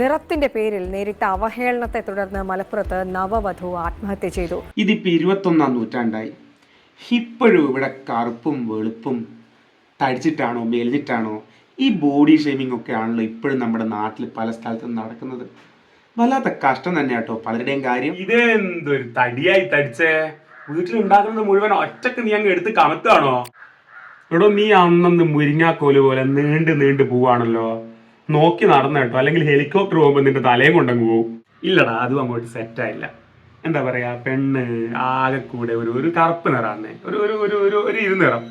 നിറത്തിന്റെ പേരിൽ നേരിട്ട അവഹേളനത്തെ തുടർന്ന് മലപ്പുറത്ത് നവവധു ആത്മഹത്യ ചെയ്തു. ഇതിപ്പോൾ ഇരുപത്തൊന്നാം നൂറ്റാണ്ടായി. ഇപ്പോഴും ഇവിടെ കറുപ്പും വെളുപ്പും തടിച്ചിട്ടാണോ മെലിഞ്ഞിട്ടാണോ? ഈ ബോഡി ഷേമിംഗ് ഒക്കെ ആണല്ലോ ഇപ്പോഴും നമ്മുടെ നാട്ടിൽ പല സ്ഥലത്തും നടക്കുന്നത്. വല്ലാത്ത കഷ്ടം തന്നെ കേട്ടോ പലരുടെയും കാര്യം. ഇതെന്തൊരു തടിയായി തടിച്ചേ? വീട്ടിലുണ്ടാക്കുന്നത് മുഴുവൻ ഒറ്റയ്ക്ക് നീ അങ്ങ് എടുത്ത് കമത്താണോ എടോ നീ അന്നന്ന് മുരിങ്ങാക്കോൽ പോലെ നീണ്ട് നീണ്ട് പോവാണല്ലോ. നോക്കി നടന്ന കേട്ടോ. അല്ലെങ്കിൽ ഹെലികോപ്റ്റർ പോകുമ്പോൾ നിന്റെ തലയും കൊണ്ടങ്ങ് പോകും ഇല്ലടാ അതും അങ്ങോട്ട് സെറ്റായില്ല എന്താ പറയാ പെണ്ണ് ആകെ കൂടെ ഒരു ഒരു കറുപ്പ് നിറാന്നേ ഒരു ഒരു ഒരു ഒരു ഒരു ഇരുനിറം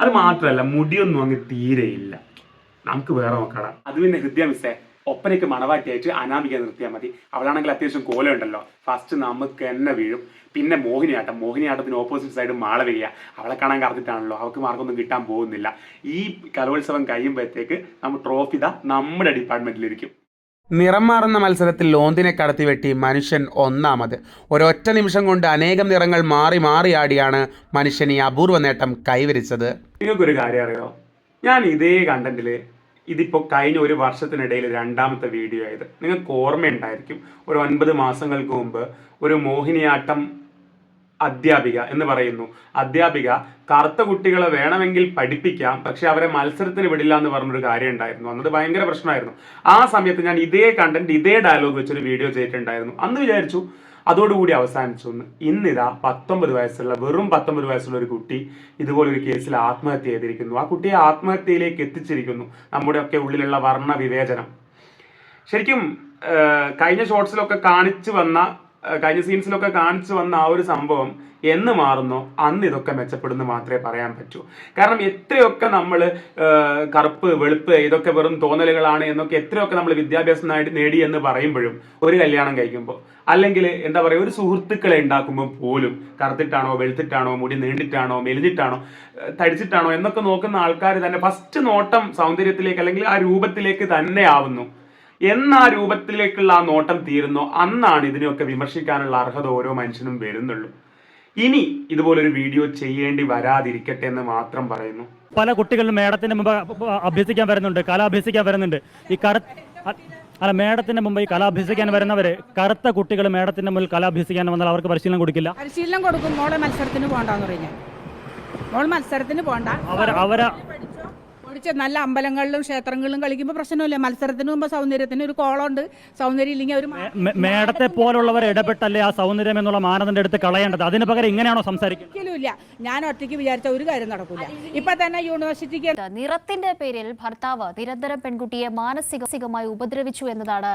അത് മാത്രമല്ല മുടിയൊന്നും അങ്ങ് തീരെയില്ല നമുക്ക് വേറെ നോക്കടാ. അത് പിന്നെ ഹൃദയ മിസ്സേ ഒപ്പനയ്ക്ക് മണവാട്ടിയായിട്ട് അനാമിക നിർത്തിയാൽ മതി. അവളാണെങ്കിൽ അത്യാവശ്യം കോലമുണ്ടല്ലോ. ഫസ്റ്റ് നമുക്ക് എന്നെ വീഴും. പിന്നെ മോഹിനിയാട്ടം. മോഹിനിയാട്ടത്തിന് ഓപ്പോസിറ്റ് സൈഡ് മാളവിക അവളെ കാണാൻ കറന്നിട്ടാണല്ലോ അവൾക്ക് മാർക്കൊന്നും കിട്ടാൻ പോകുന്നില്ല. ഈ കലോത്സവം കഴിയുമ്പോഴത്തേക്ക് നമ്മൾ ട്രോഫി ദ നമ്മുടെ ഡിപ്പാർട്ട്മെന്റിലിരിക്കും നിറം മാറുന്ന മത്സരത്തിൽ ലോന്തിനെ കടത്തിവെട്ടി മനുഷ്യൻ ഒന്നാമത്. ഒരൊറ്റ നിമിഷം കൊണ്ട് അനേകം നിറങ്ങൾ മാറി മാറി ആടിയാണ് മനുഷ്യൻ ഈ അപൂർവ നേട്ടം കൈവരിച്ചത്. നിങ്ങൾക്കൊരു കാര്യം അറിയോ? ഞാൻ ഇതേ കണ്ടന്റിൽ ഇതിപ്പോൾ കഴിഞ്ഞ ഒരു വർഷത്തിനിടയിൽ രണ്ടാമത്തെ വീഡിയോ ആയത്. നിങ്ങൾക്ക് ഓർമ്മയുണ്ടായിരിക്കും ഒരു ഒൻപത് മാസങ്ങൾക്ക് മുമ്പ് ഒരു മോഹിനിയാട്ടം അധ്യാപിക എന്ന് പറയുന്നു. അധ്യാപിക കറുത്ത കുട്ടികളെ വേണമെങ്കിൽ പഠിപ്പിക്കാം പക്ഷെ അവരെ മത്സരത്തിന് വിടില്ല എന്ന് പറഞ്ഞൊരു കാര്യം ഉണ്ടായിരുന്നു. അന്നത് ഭയങ്കര പ്രശ്നമായിരുന്നു. ആ സമയത്ത് ഞാൻ ഇതേ കണ്ടന്റ് ഇതേ ഡയലോഗ് വെച്ചൊരു വീഡിയോ ചെയ്തിട്ടുണ്ടായിരുന്നു. അന്ന് വിചാരിച്ചു അതോടുകൂടി അവസാനിച്ചു. എന്ന് ഇന്നിതാ പത്തൊമ്പത് വയസ്സുള്ള വെറും പത്തൊമ്പത് വയസ്സുള്ള ഒരു കുട്ടി ഇതുപോലൊരു കേസിൽ ആത്മഹത്യ ചെയ്തിരിക്കുന്നു. ആ കുട്ടിയെ ആത്മഹത്യയിലേക്ക് എത്തിച്ചിരിക്കുന്നു. നമ്മുടെയൊക്കെ ഉള്ളിലുള്ള വർണ വിവേചനം ശരിക്കും കഴിഞ്ഞ ഷോർട്സിലൊക്കെ കാണിച്ചു വന്ന കഴിഞ്ഞ സീൻസിലൊക്കെ കാണിച്ചു വന്ന ആ ഒരു സംഭവം എന്ന് മാറുന്നോ? അന്ന് ഇതൊക്കെ മെച്ചപ്പെടുന്നു മാത്രമേ പറയാൻ പറ്റൂ. കാരണം എത്രയൊക്കെ നമ്മൾ കറുപ്പ് വെളുപ്പ് ഇതൊക്കെ വെറും തോന്നലുകളാണ് എന്നൊക്കെ എത്രയൊക്കെ നമ്മൾ വിദ്യാഭ്യാസം നേടി- നേടി എന്ന് പറയുമ്പോഴും ഒരു കല്യാണം കഴിക്കുമ്പോൾ അല്ലെങ്കിൽ എന്താ പറയുക ഒരു സുഹൃത്തുക്കളെ ഉണ്ടാക്കുമ്പോൾ പോലും കറുത്തിട്ടാണോ വെളുത്തിട്ടാണോ മുടി നീണ്ടിട്ടാണോ മെലിഞ്ഞിട്ടാണോ തടിച്ചിട്ടാണോ എന്നൊക്കെ നോക്കുന്ന ആൾക്കാർ തന്നെ ഫസ്റ്റ് നോട്ടം സൗന്ദര്യത്തിലേക്ക് അല്ലെങ്കിൽ ആ രൂപത്തിലേക്ക് തന്നെ ആവുന്നു. എന്ന് ആ രൂപത്തിലേക്കുള്ള ആ നോട്ടം തീരുന്നോ? അന്നാണ് ഇതിനെയൊക്കെ വിമർശിക്കാനുള്ള അർഹത ഓരോ മനുഷ്യനും വരുന്നുള്ളൂ. ഇനി ഇതുപോലൊരു വീഡിയോ ചെയ്യേണ്ടി വരാതിരിക്കട്ടെ എന്ന് മാത്രം പറയുന്നു. പല കുട്ടികളും മേടത്തിന്റെ മുമ്പ് അഭ്യസിക്കാൻ വരുന്നുണ്ട് കല അഭ്യസിക്കാൻ വരുന്നുണ്ട്. ഈ കറ അല്ല മേഡത്തിന്റെ മുമ്പ് ഈ കല അഭ്യസിക്കാൻ വരുന്നവര് കറുത്ത കുട്ടികൾ മേഡത്തിന്റെ മുമ്പിൽ കല അഭ്യസിക്കാൻ വന്നാൽ അവർക്ക് പരിശീലനം കൊടുക്കില്ല. പരിശീലനം കൊടുക്കും മോളെ മത്സരത്തിന് പോകണ്ടെന്ന് പറഞ്ഞു. മോൾ മത്സരത്തിന് പോകണ്ട. അവർ അവരെ പഠിച്ച നല്ല അമ്പലങ്ങളിലും ക്ഷേത്രങ്ങളിലും കളിക്കുമ്പോൾ പ്രശ്നമില്ല. മത്സരത്തിന് മുമ്പ് സൗന്ദര്യത്തിന് ഒരു കോളമുണ്ട്. സൗന്ദര്യം ഇല്ലെങ്കിൽ ഒരു മേടത്തെ മേഡത്തെ പോലുള്ളവർ ഇടപെട്ടല്ലേ ആ സൗന്ദര്യം എന്നുള്ള മാനദണ്ഡം എടുത്ത് കളയേണ്ടത്? അതിന് പകരം ഇങ്ങനെയാണോ സംസാരിക്കുന്നത്? ഞാൻ ഒറ്റയ്ക്ക് വിചാരിച്ച ഒരു കാര്യം നടക്കില്ല ഇപ്പൊ തന്നെ യൂണിവേഴ്സിറ്റിക്ക് നിറത്തിന്റെ പേരിൽ ഭർത്താവ് നിരന്തരം പെൺകുട്ടിയെ മാനസികമായി ഉപദ്രവിച്ചു എന്നതാണ്